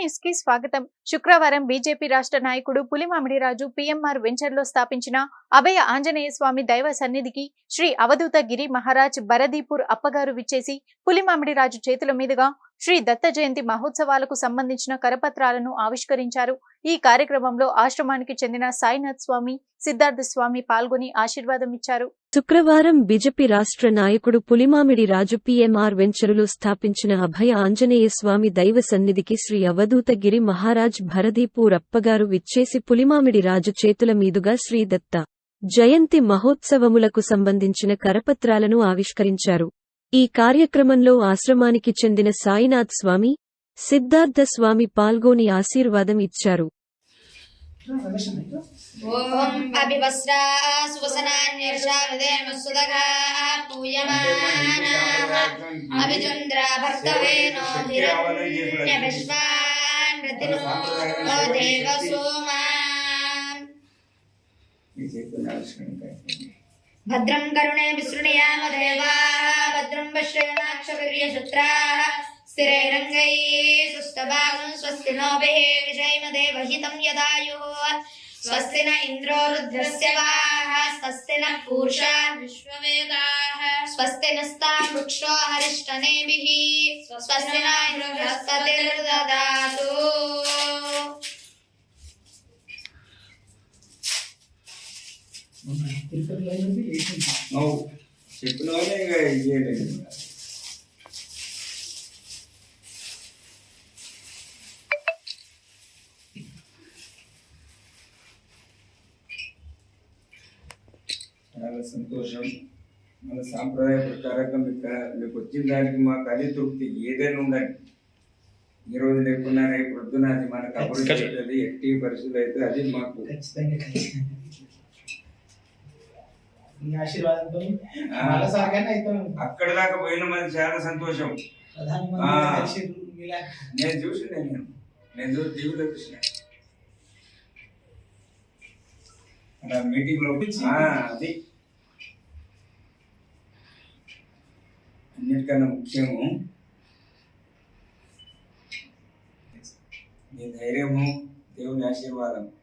కి స్వాగతం. శుక్రవారం బీజేపీ రాష్ట్ర నాయకుడు పులిమామిడిరాజు వెంచర్ వెంచర్లో స్థాపించిన అభయ ఆంజనేయ స్వామి దైవ సన్నిధికి శ్రీ అవధూత గిరి మహారాజ్ బరదీపూర్ అప్పగారు విచ్చేసి పులిమామిడిరాజు చేతుల మీదుగా శ్రీ దత్త జయంతి మహోత్సవాలకు సంబంధించిన కరపత్రాలను ఆవిష్కరించారు. ఈ కార్యక్రమంలో ఆశ్రమానికి చెందిన సాయినాథ్ స్వామి సిద్ధార్థ స్వామి పాల్గొని ఆశీర్వాదం ఇచ్చారు. శుక్రవారం బిజెపి రాష్ట్ర నాయకుడు పులిమామిడి రాజు పీఎంఆర్ వెంచరులు స్థాపించిన అభయ ఆంజనేయ స్వామి దైవ సన్నిధికి శ్రీ అవధూతగిరి మహారాజ్ భరదీపూర్ అప్పగారు విచ్చేసి పులిమామిడి రాజు చేతుల మీదుగా శ్రీ దత్త జయంతి మహోత్సవములకు సంబంధించిన కరపత్రాలను ఆవిష్కరించారు. ఈ కార్యక్రమంలో ఆశ్రమానికి చెందిన సాయినాథ్ స్వామి సిద్ధార్థ స్వామి పాల్గొని ఆశీర్వాదం ఇచ్చారు. భద్రం కరుణే విసృణయామ దేవాः स्तम्भश्रयणाक्षवीर्यशत्राः स्थिरैरङ्गैः सुस्तभागं स्वस्ति नो विषयमदेवहितं यदायुः। स्वस्ति न इन्द्रो रुद्रस्य वाः स्वस्ति नः पूर्षा विश्ववेदाः। स्वस्ति नस्तान् वृक्षो हरिष्टनेभिः। स्वस्ति न इन्द्रस्ततिर्ददातु Now, బృహస్పతిర్దదాతు నువ్వు చెప్పిన వాళ్ళే ఇక ఇది చేయలేదు చాలా సంతోషం మన సాంప్రదాయ ప్రకారంగా మీకు మీకు వచ్చిన దానికి మాకు అదే తృప్తి ఏదైనా ఉందండి ఈ రోజు లేకున్నా రేపు పొద్దున అది మనకు అభివృద్ధి అవుతుంది ఎట్టి పరిస్థితులు అయితే అది మాకు ఖచ్చితంగా ఖచ్చితంగా మీ ఆశీర్వాదంతో ఆ. మరోసారిగానే అవుతాం అక్కడ దాకా పోయిన మంది చాలా సంతోషం. ప్రధానమంత్రి నేను చూసిన నేను. నేను చూసి టీవీలో చూసిన మీటింగ్లో అది. అన్నిటికన్నా ముఖ్యము మీ ధైర్యము దేవుని ఆశీర్వాదం.